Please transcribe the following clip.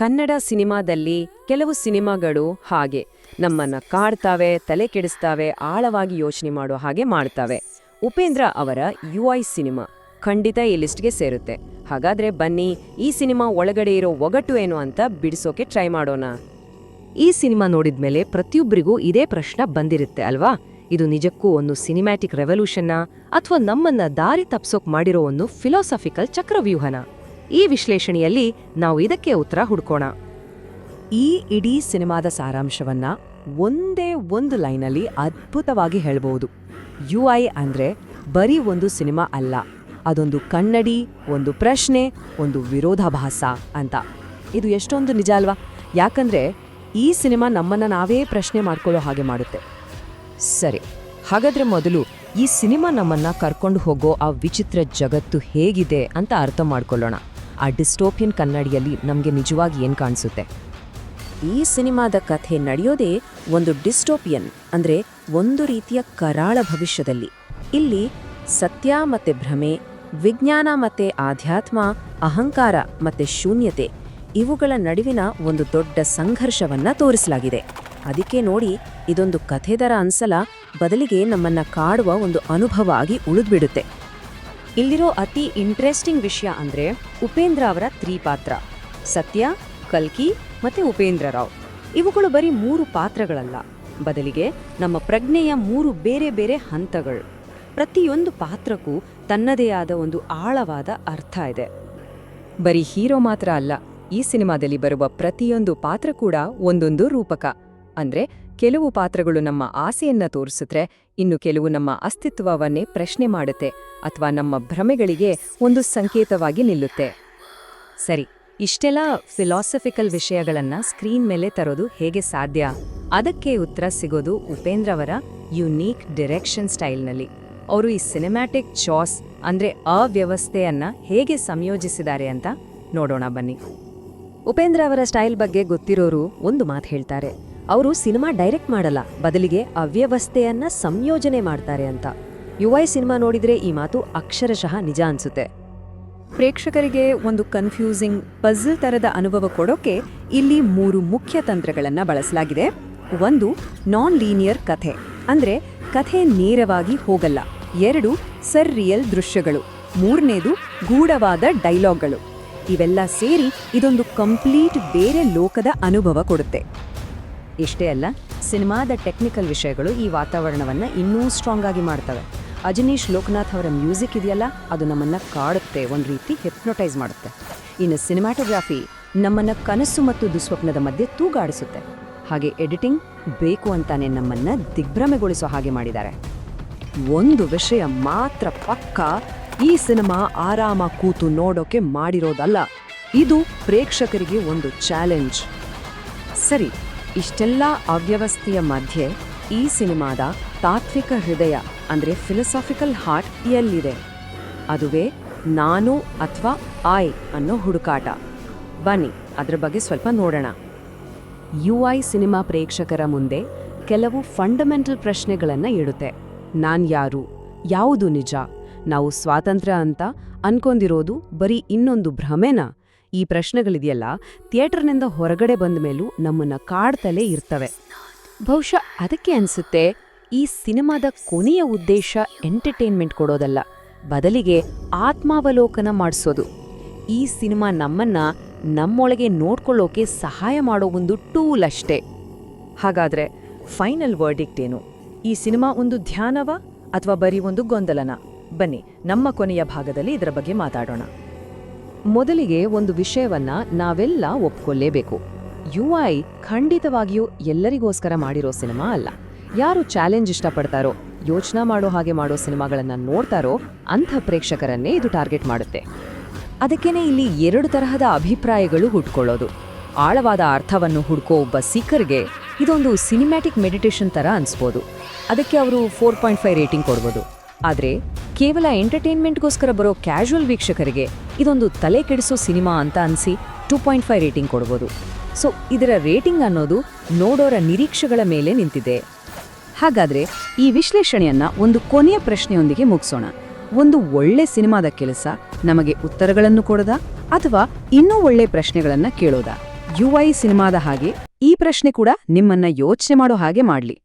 ಕನ್ನಡ ಸಿನಿಮಾದಲ್ಲಿ ಕೆಲವು ಸಿನಿಮಾಗಳು ಹಾಗೆ. ನಮ್ಮನ್ನ ಕಾಡ್ತಾವೆ, ತಲೆ ಕೆಡಿಸ್ತಾವೆ, ಆಳವಾಗಿ ಯೋಚನೆ ಮಾಡೋ ಹಾಗೆ ಮಾಡ್ತಾವೆ. ಉಪೇಂದ್ರ ಅವರ ಯು ಐ ಸಿನಿಮಾ ಖಂಡಿತ ಈ ಲಿಸ್ಟ್ಗೆ ಸೇರುತ್ತೆ. ಹಾಗಾದ್ರೆ ಬನ್ನಿ, ಈ ಸಿನಿಮಾ ಒಳಗಡೆ ಇರೋ ಒಗಟು ಏನು ಅಂತ ಬಿಡಿಸೋಕೆ ಟ್ರೈ ಮಾಡೋಣ. ಈ ಸಿನಿಮಾ ನೋಡಿದ್ಮೇಲೆ ಪ್ರತಿಯೊಬ್ಬರಿಗೂ ಇದೇ ಪ್ರಶ್ನೆ ಬಂದಿರುತ್ತೆ ಅಲ್ವಾ? ಇದು ನಿಜಕ್ಕೂ ಒಂದು ಸಿನಿಮ್ಯಾಟಿಕ್ ರೆವಲ್ಯೂಷನ್ನ ಅಥವಾ ನಮ್ಮನ್ನ ದಾರಿ ತಪ್ಸೋಕ್ ಮಾಡಿರೋ ಒಂದು ಫಿಲಾಸಫಿಕಲ್ ಚಕ್ರವ್ಯೂಹನ? ಈ ವಿಶ್ಲೇಷಣೆಯಲ್ಲಿ ನಾವು ಇದಕ್ಕೆ ಉತ್ತರ ಹುಡ್ಕೋಣ. ಈ ಇಡೀ ಸಿನಿಮಾದ ಸಾರಾಂಶವನ್ನ ಒಂದೇ ಒಂದು ಲೈನಲ್ಲಿ ಅದ್ಭುತವಾಗಿ ಹೇಳಬಹುದು ಯು ಐ ಅಂದ್ರೆ ಬರೀ ಒಂದು ಸಿನಿಮಾ ಅಲ್ಲ, ಅದೊಂದು ಕನ್ನಡಿ, ಒಂದು ಪ್ರಶ್ನೆ, ಒಂದು ವಿರೋಧಾಭಾಸ ಅಂತ. ಇದು ಎಷ್ಟೊಂದು ನಿಜ ಅಲ್ವಾ? ಯಾಕಂದ್ರೆ ಈ ಸಿನಿಮಾ ನಮ್ಮನ್ನ ನಾವೇ ಪ್ರಶ್ನೆ ಮಾಡ್ಕೊಳ್ಳೋ ಹಾಗೆ ಮಾಡುತ್ತೆ. ಸರಿ, ಹಾಗಾದ್ರೆ ಮೊದಲು ಈ ಸಿನಿಮಾ ನಮ್ಮನ್ನ ಕರ್ಕೊಂಡು ಹೋಗೋ ಆ ವಿಚಿತ್ರ ಜಗತ್ತು ಹೇಗಿದೆ ಅಂತ ಅರ್ಥ ಮಾಡ್ಕೊಳ್ಳೋಣ. ಆ ಡಿಸ್ಟೋಪಿಯನ್ ಕನ್ನಡಿಯಲ್ಲಿ ನಮಗೆ ನಿಜವಾಗಿ ಏನು ಕಾಣಿಸುತ್ತೆ? ಈ ಸಿನಿಮಾದ ಕಥೆ ನಡೆಯೋದೇ ಒಂದು ಡಿಸ್ಟೋಪಿಯನ್, ಅಂದರೆ ಒಂದು ರೀತಿಯ ಕರಾಳ ಭವಿಷ್ಯದಲ್ಲಿ. ಇಲ್ಲಿ ಸತ್ಯ ಮತ್ತೆ ಭ್ರಮೆ, ವಿಜ್ಞಾನ ಮತ್ತೆ ಆಧ್ಯಾತ್ಮ, ಅಹಂಕಾರ ಮತ್ತೆ ಶೂನ್ಯತೆ ಇವುಗಳ ನಡುವಿನ ಒಂದು ದೊಡ್ಡ ಸಂಘರ್ಷವನ್ನ ತೋರಿಸಲಾಗಿದೆ. ಅದಕ್ಕೆ ನೋಡಿ ಇದೊಂದು ಕಥೆದರ ಅನ್ಸಲ ಬದಲಿಗೆ ನಮ್ಮನ್ನ ಕಾಡುವ ಒಂದು ಅನುಭವ ಆಗಿ ಉಳಿದ್ಬಿಡುತ್ತೆ. ಇಲ್ಲಿರೋ ಅತಿ ಇಂಟ್ರೆಸ್ಟಿಂಗ್ ವಿಷಯ ಅಂದ್ರೆ ಉಪೇಂದ್ರ ಅವರ ತ್ರಿಪಾತ್ರ. ಸತ್ಯ, ಕಲ್ಕಿ ಮತ್ತೆ ಉಪೇಂದ್ರ ರಾವ್. ಇವುಗಳು ಬರೀ ಮೂರು ಪಾತ್ರಗಳಲ್ಲ. ಬದಲಿಗೆ ನಮ್ಮ ಪ್ರಜ್ಞೆಯ ಮೂರು ಬೇರೆ ಬೇರೆ ಹಂತಗಳು. ಪ್ರತಿಯೊಂದು ಪಾತ್ರಕ್ಕೂ ತನ್ನದೇ ಆದ ಒಂದು ಆಳವಾದ ಅರ್ಥ ಇದೆ. ಬರೀ ಹೀರೋ ಮಾತ್ರ ಅಲ್ಲ, ಈ ಸಿನಿಮಾದಲ್ಲಿ ಬರುವ ಪ್ರತಿಯೊಂದು ಪಾತ್ರ ಕೂಡ ಒಂದೊಂದು ರೂಪಕ. ಅಂದ್ರೆ ಕೆಲವು ಪಾತ್ರಗಳು ನಮ್ಮ ಆಸೆಯನ್ನ ತೋರಿಸಿದ್ರೆ ಇನ್ನು ಕೆಲವು ನಮ್ಮ ಅಸ್ತಿತ್ವವನ್ನೇ ಪ್ರಶ್ನೆ ಮಾಡುತ್ತೆ ಅಥವಾ ನಮ್ಮ ಭ್ರಮೆಗಳಿಗೆ ಒಂದು ಸಂಕೇತವಾಗಿ ನಿಲ್ಲುತ್ತೆ. ಸರಿ, ಇಷ್ಟೆಲ್ಲ ಫಿಲಾಸಫಿಕಲ್ ವಿಷಯಗಳನ್ನ ಸ್ಕ್ರೀನ್ ಮೇಲೆ ತರೋದು ಹೇಗೆ ಸಾಧ್ಯ? ಅದಕ್ಕೆ ಉತ್ತರ ಸಿಗೋದು ಉಪೇಂದ್ರ ಅವರ ಯುನೀಕ್ ಡಿರೆಕ್ಷನ್ ಸ್ಟೈಲ್ನಲ್ಲಿ ಅವರು ಈ ಸಿನಿಮ್ಯಾಟಿಕ್ ಚಾಸ್ ಅಂದ್ರೆ ಅವ್ಯವಸ್ಥೆಯನ್ನ ಹೇಗೆ ಸಂಯೋಜಿಸಿದ್ದಾರೆ ಅಂತ ನೋಡೋಣ ಬನ್ನಿ. ಉಪೇಂದ್ರ ಅವರ ಸ್ಟೈಲ್ ಬಗ್ಗೆ ಗೊತ್ತಿರೋರು ಒಂದು ಮಾತು ಹೇಳ್ತಾರೆ. ಅವರು ಸಿನಿಮಾ ಡೈರೆಕ್ಟ್ ಮಾಡಲ್ಲ. ಬದಲಿಗೆ ಅವ್ಯವಸ್ಥೆಯನ್ನ ಸಂಯೋಜನೆ ಮಾಡ್ತಾರೆ ಅಂತ. ಯುವೈ ಸಿನಿಮಾ ನೋಡಿದ್ರೆ ಈ ಮಾತು ಅಕ್ಷರಶಃ ನಿಜ ಅನ್ಸುತ್ತೆ. ಪ್ರೇಕ್ಷಕರಿಗೆ ಒಂದು ಕನ್ಫ್ಯೂಸಿಂಗ್ ಪಝಲ್ ತರದ ಅನುಭವ ಕೊಡೋಕೆ ಇಲ್ಲಿ ಮೂರು ಮುಖ್ಯ ತಂತ್ರಗಳನ್ನ ಬಳಸಲಾಗಿದೆ. ಒಂದು ನಾನ್ ಲೀನಿಯರ್ ಕಥೆ. ಅಂದ್ರೆ ಕಥೆ ನೇರವಾಗಿ ಹೋಗಲ್ಲ. ಎರಡು ಸರ್ ರಿಯಲ್ ದೃಶ್ಯಗಳು. ಮೂರನೇದು, ಗೂಢವಾದ ಡೈಲಾಗ್ಗಳು ಇವೆಲ್ಲ ಸೇರಿ ಇದೊಂದು ಕಂಪ್ಲೀಟ್ ಬೇರೆ ಲೋಕದ ಅನುಭವ ಕೊಡುತ್ತೆ. ಇಷ್ಟೇ ಅಲ್ಲ, ಸಿನಿಮಾದ ಟೆಕ್ನಿಕಲ್ ವಿಷಯಗಳು ಈ ವಾತಾವರಣವನ್ನು ಇನ್ನೂ ಸ್ಟ್ರಾಂಗ್ ಆಗಿ ಮಾಡ್ತವೆ. ಅಜನೀಶ್ ಲೋಕನಾಥ್ ಅವರ ಮ್ಯೂಸಿಕ್ ಇದೆಯಲ್ಲ, ಅದು ನಮ್ಮನ್ನು ಕಾಡುತ್ತೆ, ಒಂದು ರೀತಿ ಹಿಪ್ನೊಟೈಸ್ ಮಾಡುತ್ತೆ. ಇನ್ನು ಸಿನಿಮಾಟೋಗ್ರಾಫಿ ನಮ್ಮನ್ನು ಕನಸು ಮತ್ತು ದುಸ್ವಪ್ನದ ಮಧ್ಯೆ ತೂಗಾಡಿಸುತ್ತೆ. ಹಾಗೆ ಎಡಿಟಿಂಗ್ ಬೇಕು ಅಂತಾನೆ ನಮ್ಮನ್ನು ದಿಗ್ಭ್ರಮೆಗೊಳಿಸೋ ಹಾಗೆ ಮಾಡಿದ್ದಾರೆ. ಒಂದು ವಿಷಯ ಮಾತ್ರ ಪಕ್ಕ, ಈ ಸಿನಿಮಾ ಆರಾಮ ಕೂತು ನೋಡೋಕೆ ಮಾಡಿರೋದಲ್ಲ. ಇದು ಪ್ರೇಕ್ಷಕರಿಗೆ ಒಂದು ಚಾಲೆಂಜ್ ಸರಿ ಇಷ್ಟೆಲ್ಲ ಅವ್ಯವಸ್ಥೆಯ ಮಧ್ಯೆ ಈ ಸಿನಿಮಾದ ತಾತ್ವಿಕ ಹೃದಯ, ಅಂದ್ರೆ ಫಿಲಸಾಫಿಕಲ್ ಹಾರ್ಟ್ ಎಲ್ಲಿದೆ? ಅದುವೇ ನಾನು ಅಥವಾ ಐ ಅನ್ನೋ ಹುಡುಕಾಟ. ಬನ್ನಿ, ಅದರ ಬಗ್ಗೆ ಸ್ವಲ್ಪ ನೋಡೋಣ. ಯು ಐ ಸಿನಿಮಾ ಪ್ರೇಕ್ಷಕರ ಮುಂದೆ ಕೆಲವು ಫಂಡಮೆಂಟಲ್ ಪ್ರಶ್ನೆಗಳನ್ನು ಇಡುತ್ತೆ. ನಾನು ಯಾರು? ಯಾವುದು ನಿಜ? ನಾವು ಸ್ವಾತಂತ್ರ್ಯ ಅಂತ ಅನ್ಕೊಂಡಿರೋದು ಬರೀ ಇನ್ನೊಂದು ಭ್ರಮೆನಾ? ಈ ಪ್ರಶ್ನೆಗಳಿದೆಯಲ್ಲ, ಥಿಯೇಟರ್ನಿಂದ ಹೊರಗಡೆ ಬಂದ ಮೇಲೂ ನಮ್ಮನ್ನ ಕಾಡ್ತಲೇ ಇರ್ತವೆ. ಬಹುಶಃ ಅದಕ್ಕೆ ಅನಿಸುತ್ತೆ, ಈ ಸಿನಿಮಾದ ಕೊನೆಯ ಉದ್ದೇಶ ಎಂಟರ್ಟೈನ್ಮೆಂಟ್ ಕೊಡೋದಲ್ಲ, ಬದಲಿಗೆ ಆತ್ಮಾವಲೋಕನ ಮಾಡಿಸೋದು. ಈ ಸಿನಿಮಾ ನಮ್ಮನ್ನ ನಮ್ಮೊಳಗೆ ನೋಡ್ಕೊಳ್ಳೋಕೆ ಸಹಾಯ ಮಾಡೋ ಒಂದು ಟೂಲ್ ಅಷ್ಟೇ. ಹಾಗಾದ್ರೆ ಫೈನಲ್ ವರ್ಡಿಕ್ಟ್ ಏನು? ಈ ಸಿನಿಮಾ ಒಂದು ಧ್ಯಾನವ ಅಥವಾ ಬರೀ ಒಂದು ಗೊಂದಲನ? ಬನ್ನಿ, ನಮ್ಮ ಕೊನೆಯ ಭಾಗದಲ್ಲಿ ಇದರ ಬಗ್ಗೆ ಮಾತಾಡೋಣ. ಮೊದಲಿಗೆ ಒಂದು ವಿಷಯವನ್ನ ನಾವೆಲ್ಲ ಒಪ್ಕೊಳ್ಳೇಬೇಕು. ಯು ಐ ಖಂಡಿತವಾಗಿಯೂ ಎಲ್ಲರಿಗೋಸ್ಕರ ಮಾಡಿರೋ ಸಿನಿಮಾ ಅಲ್ಲ. ಯಾರು ಚಾಲೆಂಜ್ ಇಷ್ಟಪಡ್ತಾರೋ, ಯೋಚನಾ ಮಾಡೋ ಹಾಗೆ ಮಾಡೋ ಸಿನಿಮಾಗಳನ್ನ ನೋಡ್ತಾರೋ, ಅಂಥ ಪ್ರೇಕ್ಷಕರನ್ನೇ ಇದು ಟಾರ್ಗೆಟ್ ಮಾಡುತ್ತೆ. ಅದಕ್ಕೇನೆ ಇಲ್ಲಿ ಎರಡು ತರಹದ ಅಭಿಪ್ರಾಯಗಳು ಹುಟ್ಕೊಳ್ಳೋದು. ಆಳವಾದ ಅರ್ಥವನ್ನು ಹುಡ್ಕೋ ಒಬ್ಬ ಸೀಕರ್ಗೆ ಇದೊಂದು ಸಿನಿಮ್ಯಾಟಿಕ್ ಮೆಡಿಟೇಷನ್ ತರ ಅನ್ಸ್ಬೋದು. ಅದಕ್ಕೆ ಅವರು ಫೋರ್ ಪಾಯಿಂಟ್ ಫೈವ್ ರೇಟಿಂಗ್ ಕೊಡ್ಬೋದು. ಆದ್ರೆ ಕೇವಲ ಎಂಟರ್ಟೈನ್ಮೆಂಟ್ಗೋಸ್ಕರ ಬರೋ ಕ್ಯಾಶುವಲ್ ವೀಕ್ಷಕರಿಗೆ ಇದೊಂದು ತಲೆ ಕೆಡಿಸೋ ಸಿನಿಮಾ ಅಂತ ಅನ್ಸಿ ಟೂ ಪಾಯಿಂಟ್ ಫೈವ್ ರೇಟಿಂಗ್ ಕೊಡ್ಬೋದು. ಸೊ, ಇದರ ರೇಟಿಂಗ್ ಅನ್ನೋದು ನೋಡೋರ ನಿರೀಕ್ಷೆಗಳ ಮೇಲೆ ನಿಂತಿದೆ. ಹಾಗಾದರೆ ಈ ವಿಶ್ಲೇಷಣೆಯನ್ನು ಒಂದು ಕೊನೆಯ ಪ್ರಶ್ನೆಯೊಂದಿಗೆ ಮುಗಿಸೋಣ. ಒಂದು ಒಳ್ಳೆ ಸಿನಿಮಾದ ಕೆಲಸ ನಮಗೆ ಉತ್ತರಗಳನ್ನು ಕೊಡೋದಾ ಅಥವಾ ಇನ್ನೂ ಒಳ್ಳೆ ಪ್ರಶ್ನೆಗಳನ್ನು ಕೇಳೋದಾ? ಐ ಸಿನಿಮಾದ ಹಾಗೆ ಈ ಪ್ರಶ್ನೆ ಕೂಡ ನಿಮ್ಮನ್ನ ಯೋಚನೆ ಮಾಡೋ ಹಾಗೆ ಮಾಡ್ಲಿ.